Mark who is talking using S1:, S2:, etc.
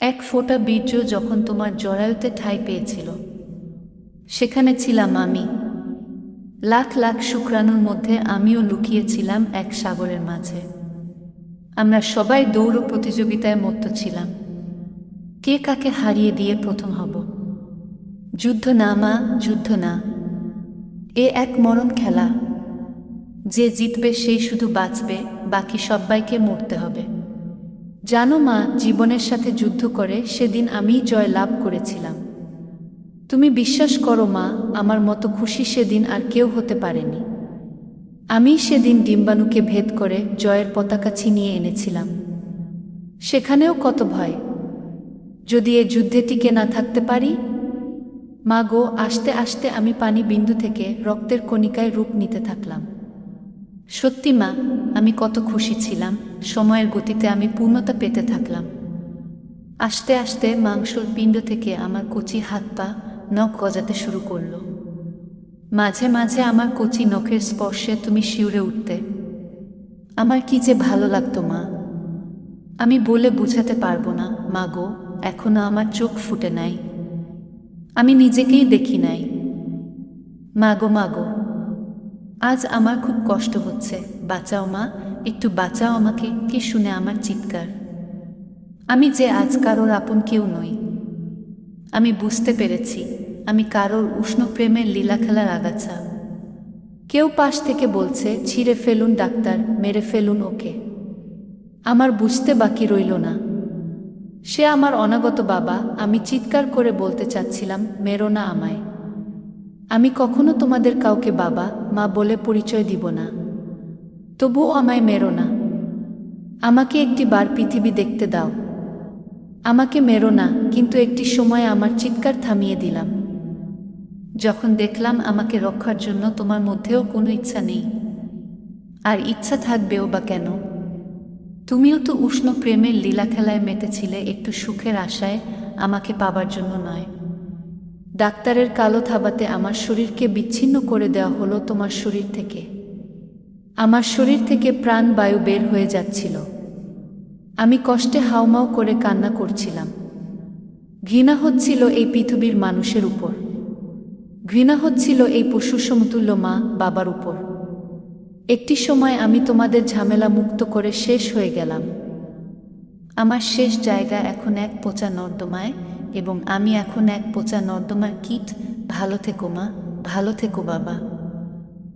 S1: এক ফোঁটা বীর্য যখন তোমার জরায়ুতে ঠাঁই পেয়েছিল, সেখানে ছিলাম আমি। লাখ লাখ শুক্রাণুর মধ্যে আমিও লুকিয়েছিলাম এক সাগরের মাঝে। আমরা সবাই দৌড় প্রতিযোগিতায় মত্ত ছিলাম। কে কাকে হারিয়ে দিয়ে প্রথম হব? যুদ্ধ না মা, যুদ্ধ না। এ এক মরণ খেলা। যে জিতবে সেই শুধু বাঁচবে, বাকি সবাইকে মরতে হবে। জানো মা, জীবনের সাথে যুদ্ধ করে সেদিন আমিই জয় লাভ করেছিলাম। তুমি বিশ্বাস করো মা, আমার মতো খুশি সেদিন আর কেউ হতে পারেনি। আমি সেদিন ডিম্বাণুকে ভেদ করে জয়ের পতাকা ছিনিয়ে এনেছিলাম। সেখানেও কত ভয়। যদি এ যুদ্ধে টিকে না থাকতে পারি? মা গো, আসতে আসতে আমি পানি বিন্দু থেকে রক্তের কণিকায় রূপ নিতে থাকলাম। সত্যি মা আমি কত খুশি ছিলাম, সময়ের গতিতে আমি পূর্ণতা পেতে থাকলাম। আস্তে আস্তে মাংসর পিণ্ড থেকে আমার কচি হাত পা নখ গজাতে শুরু করল। মাঝে মাঝে আমার কচি নখের স্পর্শে তুমি শিউরে উঠতে। আমার কি যে ভালো লাগতো, মা। আমি বলে বুঝাতে পারব না, মা গো, এখনও আমার চোখ ফুটে নাই। আমি নিজেকেই দেখি নাই। মাগো মাগো আজ আমার খুব কষ্ট হচ্ছে। বাঁচাও মা, একটু বাঁচাও আমাকে, কি শুনে আমার চিৎকার। আমি যে আজ কারোর আপন কেউ নই। আমি বুঝতে পেরেছি, আমি কারোর উষ্ণ প্রেমের লীলা খেলার আগাছা। কেউ পাশ থেকে বলছে, ছিঁড়ে ফেলুন ডাক্তার, মেরে ফেলুন ওকে। আমার বুঝতে বাকি রইল না। সে আমার অনাগত বাবা, আমি চিৎকার করে বলতে চাচ্ছিলাম, মেরো না আমায়। আমি কখনো তোমাদের কাউকে বাবা, মা বলে পরিচয় দিব না। তবুও আমায় মেরো না। আমাকে একটি বার পৃথিবী দেখতে দাও। আমাকে মেরো না, কিন্তু একটি সময় আমার চিৎকার থামিয়ে দিলাম। যখন দেখলাম আমাকে রক্ষার জন্য তোমার মধ্যেও কোনো ইচ্ছা নেই। আর ইচ্ছা থাকবেও বা কেন? তুমিও তো উষ্ণ প্রেমের লীলা খেলায় মেতেছিলে একটু সুখের আশায় আমাকে পাবার জন্য নয়। ডাক্তারের কালো থাবাতে আমার শরীরকে বিচ্ছিন্ন করে দেওয়া হলো তোমার শরীর থেকে। আমার শরীর থেকে প্রাণ বায়ু বের হয়ে যাচ্ছিল। আমি কষ্টে হাওমাও করে কান্না করছিলাম। ঘৃণা হচ্ছিল এই পৃথিবীর মানুষের উপর। ঘৃণা হচ্ছিল এই পশু সমতুল্য মা বাবার উপর। একটি সময় আমি তোমাদের ঝামেলা মুক্ত করে শেষ হয়ে গেলাম। আমার শেষ জায়গা এখন এক পচা নর্দমায় এবং আমি এখন এক পচা নর্দমার কীট। ভালো থেকো মা ভালো থেকো বাবা।